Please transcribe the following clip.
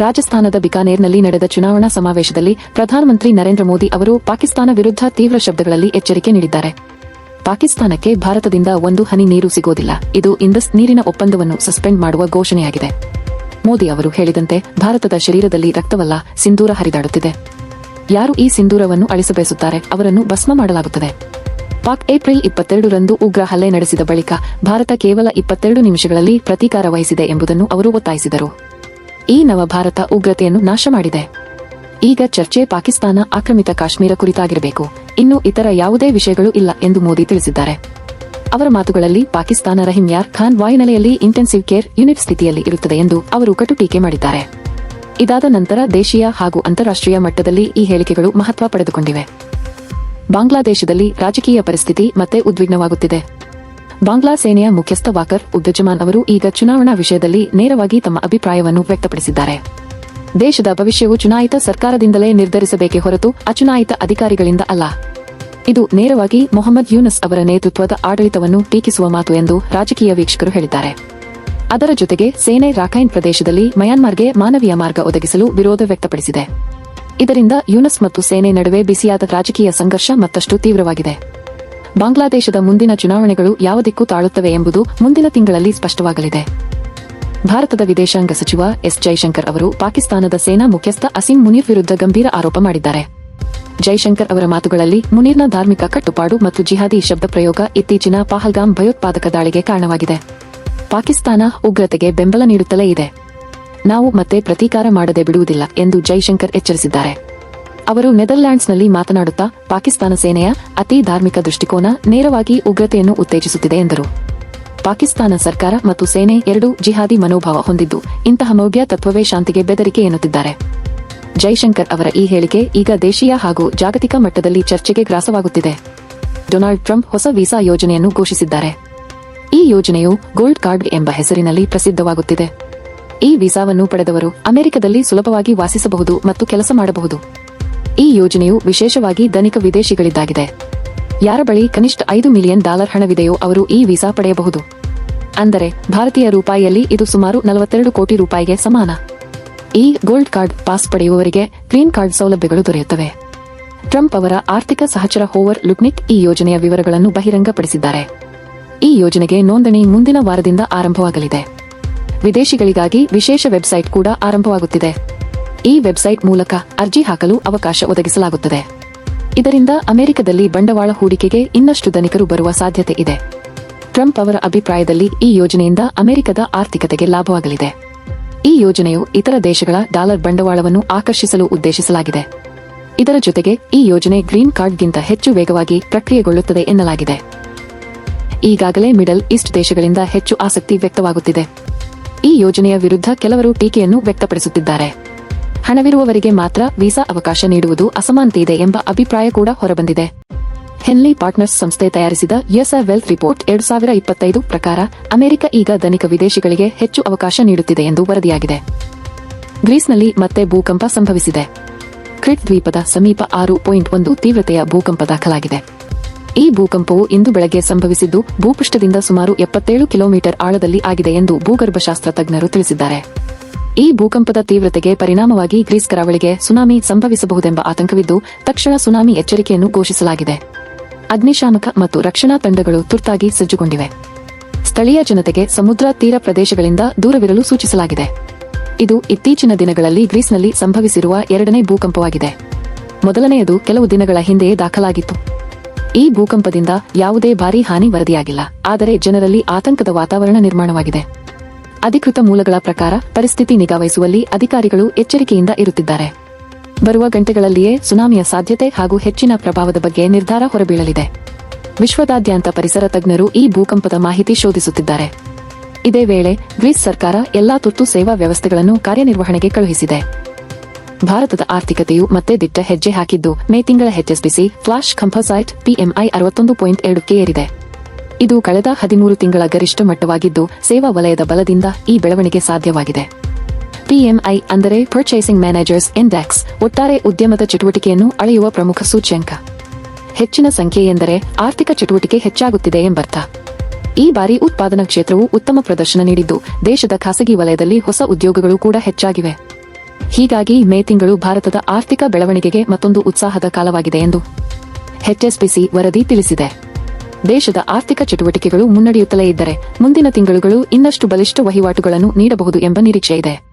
ರಾಜಸ್ಥಾನದ ಬಿಕಾನೇರ್ನಲ್ಲಿ ನಡೆದ ಚುನಾವಣಾ ಸಮಾವೇಶದಲ್ಲಿ ಪ್ರಧಾನಮಂತ್ರಿ ನರೇಂದ್ರ ಮೋದಿ ಅವರು ಪಾಕಿಸ್ತಾನ ವಿರುದ್ಧ ತೀವ್ರ ಶಬ್ದಗಳಲ್ಲಿ ಎಚ್ಚರಿಕೆ ನೀಡಿದ್ದಾರೆ. ಪಾಕಿಸ್ತಾನಕ್ಕೆ ಭಾರತದಿಂದ ಒಂದು ಹನಿ ನೀರು ಸಿಗೋದಿಲ್ಲ. ಇದು ಇಂಡಸ್ ನೀರಿನ ಒಪ್ಪಂದವನ್ನು ಸಸ್ಪೆಂಡ್ ಮಾಡುವ ಘೋಷಣೆಯಾಗಿದೆ. ಮೋದಿ ಅವರು ಹೇಳಿದಂತೆ ಭಾರತದ ಶರೀರದಲ್ಲಿ ರಕ್ತವಲ್ಲ, ಸಿಂಧೂರ ಹರಿದಾಡುತ್ತಿದೆ. ಯಾರು ಈ ಸಿಂಧೂರವನ್ನು ಅಳಿಸಬಯಸುತ್ತಾರೆ? ಅವರನ್ನು ಭಸ್ಮ ಮಾಡಲಾಗುತ್ತದೆ. ಪಾಕ್ ಏಪ್ರಿಲ್ ಇಪ್ಪತ್ತೆರಡರಂದು ಉಗ್ರ ಹಲ್ಲೆ ನಡೆಸಿದ ಬಳಿಕ ಭಾರತ ಕೇವಲ ಇಪ್ಪತ್ತೆರಡು ನಿಮಿಷಗಳಲ್ಲಿ ಪ್ರತೀಕಾರ ವಹಿಸಿದೆ ಎಂಬುದನ್ನು ಅವರು ಒತ್ತಾಯಿಸಿದರು. ಈ ನವ ಭಾರತ ಉಗ್ರತೆಯನ್ನು ನಾಶ ಮಾಡಿದೆ. ಈಗ ಚರ್ಚೆ ಪಾಕಿಸ್ತಾನ ಆಕ್ರಮಿತ ಕಾಶ್ಮೀರ ಕುರಿತಾಗಿರಬೇಕು. ಇನ್ನು ಇತರ ಯಾವುದೇ ವಿಷಯಗಳು ಇಲ್ಲ ಎಂದು ಮೋದಿ ತಿಳಿಸಿದ್ದಾರೆ. ಅವರ ಮಾತುಗಳಲ್ಲಿ ಪಾಕಿಸ್ತಾನ ರಹಿಮ್ಯಾರ್ ಯಾರ್ ಖಾನ್ ವಾಯುನೆಲೆಯಲ್ಲಿ ಇಂಟೆನ್ಸಿವ್ ಕೇರ್ ಯೂನಿಟ್ ಸ್ಥಿತಿಯಲ್ಲಿ ಇರುತ್ತದೆ ಎಂದು ಅವರು ಕಟು ಟೀಕೆ ಮಾಡಿದ್ದಾರೆ. ಇದಾದ ನಂತರ ದೇಶೀಯ ಹಾಗೂ ಅಂತಾರಾಷ್ಟ್ರೀಯ ಮಟ್ಟದಲ್ಲಿ ಈ ಹೇಳಿಕೆಗಳು ಮಹತ್ವ ಪಡೆದುಕೊಂಡಿವೆ. ಬಾಂಗ್ಲಾದೇಶದಲ್ಲಿ ರಾಜಕೀಯ ಪರಿಸ್ಥಿತಿ ಮತ್ತೆ ಉದ್ವಿಗ್ನವಾಗುತ್ತಿದೆ. ಬಾಂಗ್ಲಾ ಸೇನೆಯ ಮುಖ್ಯಸ್ಥ ವಾಕರ್ ಉದ್ದಜಮಾನ್ ಅವರು ಈಗ ಚುನಾವಣಾ ವಿಷಯದಲ್ಲಿ ನೇರವಾಗಿ ತಮ್ಮ ಅಭಿಪ್ರಾಯವನ್ನು ವ್ಯಕ್ತಪಡಿಸಿದ್ದಾರೆ. ದೇಶದ ಭವಿಷ್ಯವು ಚುನಾಯಿತ ಸರ್ಕಾರದಿಂದಲೇ ನಿರ್ಧರಿಸಬೇಕೇ ಹೊರತು ಅಚುನಾಯಿತ ಅಧಿಕಾರಿಗಳಿಂದ ಅಲ್ಲ. ಇದು ನೇರವಾಗಿ ಮೊಹಮ್ಮದ್ ಯೂನಸ್ ಅವರ ನೇತೃತ್ವದ ಆಡಳಿತವನ್ನು ಟೀಕಿಸುವ ಮಾತು ಎಂದು ರಾಜಕೀಯ ವೀಕ್ಷಕರು ಹೇಳಿದ್ದಾರೆ. ಅದರ ಜೊತೆಗೆ ಸೇನೆ ರಾಖೈನ್ ಪ್ರದೇಶದಲ್ಲಿ ಮಯಾನ್ಮಾರ್ಗೆ ಮಾನವೀಯ ಮಾರ್ಗ ಒದಗಿಸಲು ವಿರೋಧ ವ್ಯಕ್ತಪಡಿಸಿದೆ. ಇದರಿಂದ ಯೂನಸ್ ಮತ್ತು ಸೇನೆ ನಡುವೆ ಬಿಸಿಯಾದ ರಾಜಕೀಯ ಸಂಘರ್ಷ ಮತ್ತಷ್ಟು ತೀವ್ರವಾಗಿದೆ. ಬಾಂಗ್ಲಾದೇಶದ ಮುಂದಿನ ಚುನಾವಣೆಗಳು ಯಾವ ದಿಕ್ಕು ತಾಳುತ್ತವೆ ಎಂಬುದು ಮುಂದಿನ ತಿಂಗಳಲ್ಲಿ ಸ್ಪಷ್ಟವಾಗಲಿದೆ. ಭಾರತದ ವಿದೇಶಾಂಗ ಸಚಿವ ಎಸ್ ಜೈಶಂಕರ್ ಅವರು ಪಾಕಿಸ್ತಾನದ ಸೇನಾ ಮುಖ್ಯಸ್ಥ ಅಸಿಂ ಮುನೀರ್ ವಿರುದ್ಧ ಗಂಭೀರ ಆರೋಪ ಮಾಡಿದ್ದಾರೆ. ಜೈಶಂಕರ್ ಅವರ ಮಾತುಗಳಲ್ಲಿ ಮುನೀರ್ನ ಧಾರ್ಮಿಕ ಕಟ್ಟುಪಾಡು ಮತ್ತು ಜಿಹಾದಿ ಶಬ್ದ ಪ್ರಯೋಗ ಇತ್ತೀಚಿನ ಪಹಲ್ಗಾಮ್ ಭಯೋತ್ಪಾದಕ ದಾಳಿಗೆ ಕಾರಣವಾಗಿದೆ. ಪಾಕಿಸ್ತಾನ ಉಗ್ರತೆಗೆ ಬೆಂಬಲ ನೀಡುತ್ತಲೇ ಇದೆ. ನಾವು ಮತ್ತೆ ಪ್ರತೀಕಾರ ಮಾಡದೆ ಬಿಡುವುದಿಲ್ಲ ಎಂದು ಜೈಶಂಕರ್ ಎಚ್ಚರಿಸಿದ್ದಾರೆ. ಅವರು ನೆದರ್ಲ್ಯಾಂಡ್ಸ್ನಲ್ಲಿ ಮಾತನಾಡುತ್ತಾ ಪಾಕಿಸ್ತಾನ ಸೇನೆಯ ಅತಿ ಧಾರ್ಮಿಕ ದೃಷ್ಟಿಕೋನ ನೇರವಾಗಿ ಉಗ್ರತೆಯನ್ನು ಉತ್ತೇಜಿಸುತ್ತಿದೆ ಎಂದರು. ಪಾಕಿಸ್ತಾನ ಸರ್ಕಾರ ಮತ್ತು ಸೇನೆ ಎರಡೂ ಜಿಹಾದಿ ಮನೋಭಾವ ಹೊಂದಿದ್ದು ಇಂತಹ ಮೌಢ್ಯ ತತ್ವವೇ ಶಾಂತಿಗೆ ಬೆದರಿಕೆ ಎನ್ನುತ್ತಿದ್ದಾರೆ. ಜೈಶಂಕರ್ ಅವರ ಈ ಹೇಳಿಕೆ ಈಗ ದೇಶೀಯ ಹಾಗೂ ಜಾಗತಿಕ ಮಟ್ಟದಲ್ಲಿ ಚರ್ಚೆಗೆ ಗ್ರಾಸವಾಗುತ್ತಿದೆ. ಡೊನಾಲ್ಡ್ ಟ್ರಂಪ್ ಹೊಸ ವೀಸಾ ಯೋಜನೆಯನ್ನು ಘೋಷಿಸಿದ್ದಾರೆ. ಈ ಯೋಜನೆಯು ಗೋಲ್ಡ್ ಕಾರ್ಡ್ ಎಂಬ ಹೆಸರಿನಲ್ಲಿ ಪ್ರಸಿದ್ಧವಾಗುತ್ತಿದೆ. ಈ ವೀಸಾವನ್ನು ಪಡೆದವರು ಅಮೆರಿಕದಲ್ಲಿ ಸುಲಭವಾಗಿ ವಾಸಿಸಬಹುದು ಮತ್ತು ಕೆಲಸ ಮಾಡಬಹುದು. ಈ ಯೋಜನೆಯು ವಿಶೇಷವಾಗಿ ಧನಿಕ ವಿದೇಶಿಗಳಿದ್ದಾಗಿದೆ. ಯಾರ ಬಳಿ ಕನಿಷ್ಠ ಐದು ಮಿಲಿಯನ್ ಡಾಲರ್ ಹಣವಿದೆಯೋ ಅವರು ಈ ವೀಸಾ ಪಡೆಯಬಹುದು. ಅಂದರೆ ಭಾರತೀಯ ರೂಪಾಯಿಯಲ್ಲಿ ಇದು ಸುಮಾರು ನಲವತ್ತೆರಡು ಕೋಟಿ ರೂಪಾಯಿಗೆ ಸಮಾನ. ಈ ಗೋಲ್ಡ್ ಕಾರ್ಡ್ ಪಾಸ್ ಪಡೆಯುವವರಿಗೆ ಗ್ರೀನ್ ಕಾರ್ಡ್ ಸೌಲಭ್ಯಗಳು ದೊರೆಯುತ್ತವೆ. ಟ್ರಂಪ್ ಅವರ ಆರ್ಥಿಕ ಸಹಚರ ಹೋವರ್ ಲುಕ್ನಿಕ್ ಈ ಯೋಜನೆಯ ವಿವರಗಳನ್ನು ಬಹಿರಂಗಪಡಿಸಿದ್ದಾರೆ. ಈ ಯೋಜನೆಗೆ ನೋಂದಣಿ ಮುಂದಿನ ವಾರದಿಂದ ಆರಂಭವಾಗಲಿದೆ. ವಿದೇಶಿಗಳಿಗಾಗಿ ವಿಶೇಷ ವೆಬ್ಸೈಟ್ ಕೂಡ ಆರಂಭವಾಗುತ್ತಿದೆ. ಈ ವೆಬ್ಸೈಟ್ ಮೂಲಕ ಅರ್ಜಿ ಹಾಕಲು ಅವಕಾಶ ಒದಗಿಸಲಾಗುತ್ತದೆ. ಇದರಿಂದ ಅಮೆರಿಕದಲ್ಲಿ ಬಂಡವಾಳ ಹೂಡಿಕೆಗೆ ಇನ್ನಷ್ಟು ಧನಿಕರು ಬರುವ ಸಾಧ್ಯತೆ ಇದೆ. ಟ್ರಂಪ್ ಅವರ ಅಭಿಪ್ರಾಯದಲ್ಲಿ ಈ ಯೋಜನೆಯಿಂದ ಅಮೆರಿಕದ ಆರ್ಥಿಕತೆಗೆ ಲಾಭವಾಗಲಿದೆ. ಈ ಯೋಜನೆಯು ಇತರ ದೇಶಗಳ ಡಾಲರ್ ಬಂಡವಾಳವನ್ನು ಆಕರ್ಷಿಸಲು ಉದ್ದೇಶಿಸಲಾಗಿದೆ. ಇದರ ಜೊತೆಗೆ ಈ ಯೋಜನೆ ಗ್ರೀನ್ ಕಾರ್ಡ್ಗಿಂತ ಹೆಚ್ಚು ವೇಗವಾಗಿ ಪ್ರಕ್ರಿಯೆಗೊಳ್ಳುತ್ತದೆ ಎನ್ನಲಾಗಿದೆ. ಈಗಾಗಲೇ ಮಿಡಲ್ ಈಸ್ಟ್ ದೇಶಗಳಿಂದ ಹೆಚ್ಚು ಆಸಕ್ತಿ ವ್ಯಕ್ತವಾಗುತ್ತಿದೆ. ಈ ಯೋಜನೆಯ ವಿರುದ್ಧ ಕೆಲವರು ಟೀಕೆಯನ್ನು ವ್ಯಕ್ತಪಡಿಸುತ್ತಿದ್ದಾರೆ. ಹಣವಿರುವವರಿಗೆ ಮಾತ್ರ ವೀಸಾ ಅವಕಾಶ ನೀಡುವುದು ಅಸಮಾನತೆ ಇದೆ ಎಂಬ ಅಭಿಪ್ರಾಯ ಕೂಡ ಹೊರಬಂದಿದೆ. ಹೆನ್ಲಿ ಪಾರ್ಟ್ನರ್ಸ್ ಸಂಸ್ಥೆ ತಯಾರಿಸಿದ ಯುಎಸ್ಎ ವೆಲ್ತ್ ರಿಪೋರ್ಟ್ ಎರಡು ಸಾವಿರ ಇಪ್ಪತ್ತೈದು ಪ್ರಕಾರ ಅಮೆರಿಕ ಈಗ ಧನಿಕ ವಿದೇಶಿಗಳಿಗೆ ಹೆಚ್ಚು ಅವಕಾಶ ನೀಡುತ್ತಿದೆ ಎಂದು ವರದಿಯಾಗಿದೆ. ಗ್ರೀಸ್ನಲ್ಲಿ ಮತ್ತೆ ಭೂಕಂಪ ಸಂಭವಿಸಿದೆ. ಕ್ರಿಟ್ ದ್ವೀಪದ ಸಮೀಪ ಆರು ಪಾಯಿಂಟ್ ಒಂದು ತೀವ್ರತೆಯ ಭೂಕಂಪ ದಾಖಲಾಗಿದೆ. ಈ ಭೂಕಂಪವು ಇಂದು ಬೆಳಗ್ಗೆ ಸಂಭವಿಸಿದ್ದು ಭೂಪೃಷ್ಠದಿಂದ ಸುಮಾರು ಎಪ್ಪತ್ತೇಳು ಕಿಲೋಮೀಟರ್ ಆಳದಲ್ಲಿ ಆಗಿದೆ ಎಂದು ಭೂಗರ್ಭಶಾಸ್ತ್ರ ತಜ್ಞರು ತಿಳಿಸಿದ್ದಾರೆ. ಈ ಭೂಕಂಪದ ತೀವ್ರತೆಗೆ ಪರಿಣಾಮವಾಗಿ ಗ್ರೀಸ್ ಕರಾವಳಿಗೆ ಸುನಾಮಿ ಸಂಭವಿಸಬಹುದೆಂಬ ಆತಂಕವಿದ್ದು, ತಕ್ಷಣ ಸುನಾಮಿ ಎಚ್ಚರಿಕೆಯನ್ನು ಘೋಷಿಸಲಾಗಿದೆ. ಅಗ್ನಿಶಾಮಕ ಮತ್ತು ರಕ್ಷಣಾ ತಂಡಗಳು ತುರ್ತಾಗಿ ಸಜ್ಜುಗೊಂಡಿವೆ. ಸ್ಥಳೀಯ ಜನತೆಗೆ ಸಮುದ್ರ ತೀರ ಪ್ರದೇಶಗಳಿಂದ ದೂರವಿರಲು ಸೂಚಿಸಲಾಗಿದೆ. ಇದು ಇತ್ತೀಚಿನ ದಿನಗಳಲ್ಲಿ ಗ್ರೀಸ್ನಲ್ಲಿ ಸಂಭವಿಸಿರುವ ಎರಡನೇ ಭೂಕಂಪವಾಗಿದೆ. ಮೊದಲನೆಯದು ಕೆಲವು ದಿನಗಳ ಹಿಂದೆಯೇ ದಾಖಲಾಗಿತ್ತು. ಈ ಭೂಕಂಪದಿಂದ ಯಾವುದೇ ಭಾರಿ ಹಾನಿ ವರದಿಯಾಗಿಲ್ಲ, ಆದರೆ ಜನರಲ್ಲಿ ಆತಂಕದ ವಾತಾವರಣ ನಿರ್ಮಾಣವಾಗಿದೆ. ಅಧಿಕೃತ ಮೂಲಗಳ ಪ್ರಕಾರ ಪರಿಸ್ಥಿತಿ ನಿಗಾವಹಿಸುವಲ್ಲಿ ಅಧಿಕಾರಿಗಳು ಎಚ್ಚರಿಕೆಯಿಂದ ಇರುತ್ತಿದ್ದಾರೆ. ಬರುವ ಗಂಟೆಗಳಲ್ಲಿಯೇ ಸುನಾಮಿಯ ಸಾಧ್ಯತೆ ಹಾಗೂ ಹೆಚ್ಚಿನ ಪ್ರಭಾವದ ಬಗ್ಗೆ ನಿರ್ಧಾರ ಹೊರಬೀಳಲಿದೆ. ವಿಶ್ವದಾದ್ಯಂತ ಪರಿಸರ ತಜ್ಞರು ಈ ಭೂಕಂಪದ ಮಾಹಿತಿ ಶೋಧಿಸುತ್ತಿದ್ದಾರೆ. ಇದೇ ವೇಳೆ ಗ್ರೀಸ್ ಸರ್ಕಾರ ಎಲ್ಲಾ ತುರ್ತು ಸೇವಾ ವ್ಯವಸ್ಥೆಗಳನ್ನು ಕಾರ್ಯನಿರ್ವಹಣೆಗೆ ಕಳುಹಿಸಿದೆ. ಭಾರತದ ಆರ್ಥಿಕತೆಯು ಮತ್ತೆ ದಿಟ್ಟ ಹೆಜ್ಜೆ ಹಾಕಿದ್ದು ಮೇ ತಿಂಗಳ ಹೆಚ್ಎಸ್ಬಿಸಿ ಫ್ಲಾಶ್ ಕಂಪಸೈಟ್ ಪಿಎಂಐ ಅರವತ್ತೊಂದು ಪಾಯಿಂಟ್ ಎರಡಕ್ಕೆ ಏರಿದೆ. ಇದು ಕಳೆದ ಹದಿಮೂರು ತಿಂಗಳ ಗರಿಷ್ಠ ಮಟ್ಟವಾಗಿದ್ದು ಸೇವಾ ವಲಯದ ಬಲದಿಂದ ಈ ಬೆಳವಣಿಗೆ ಸಾಧ್ಯವಾಗಿದೆ. ಪಿಎಂಐ ಅಂದರೆ ಪರ್ಚೇಸಿಂಗ್ ಮ್ಯಾನೇಜರ್ಸ್ ಇಂಡೆಕ್ಸ್ ಒಟ್ಟಾರೆ ಉದ್ಯಮದ ಚಟುವಟಿಕೆಯನ್ನು ಅಳೆಯುವ ಪ್ರಮುಖ ಸೂಚ್ಯಂಕ. ಹೆಚ್ಚಿನ ಸಂಖ್ಯೆ ಎಂದರೆ ಆರ್ಥಿಕ ಚಟುವಟಿಕೆ ಹೆಚ್ಚಾಗುತ್ತಿದೆ ಎಂಬರ್ಥ. ಈ ಬಾರಿ ಉತ್ಪಾದನಾ ಕ್ಷೇತ್ರವು ಉತ್ತಮ ಪ್ರದರ್ಶನ ನೀಡಿದ್ದು ದೇಶದ ಖಾಸಗಿ ವಲಯದಲ್ಲಿ ಹೊಸ ಉದ್ಯೋಗಗಳು ಕೂಡ ಹೆಚ್ಚಾಗಿವೆ. ಹೀಗಾಗಿ ಮೇ ತಿಂಗಳು ಭಾರತದ ಆರ್ಥಿಕ ಬೆಳವಣಿಗೆಗೆ ಮತ್ತೊಂದು ಉತ್ಸಾಹದ ಕಾಲವಾಗಿದೆ ಎಂದು ಎಚ್ಎಸ್ಪಿಸಿ ವರದಿ ತಿಳಿಸಿದೆ. ದೇಶದ ಆರ್ಥಿಕ ಚಟುವಟಿಕೆಗಳು ಮುನ್ನಡೆಯುತ್ತಲೇ ಇದ್ದರೆ ಮುಂದಿನ ತಿಂಗಳುಗಳು ಇನ್ನಷ್ಟು ಬಲಿಷ್ಠ ವಹಿವಾಟುಗಳನ್ನು ನೀಡಬಹುದು ಎಂಬ ನಿರೀಕ್ಷೆ ಇದೆ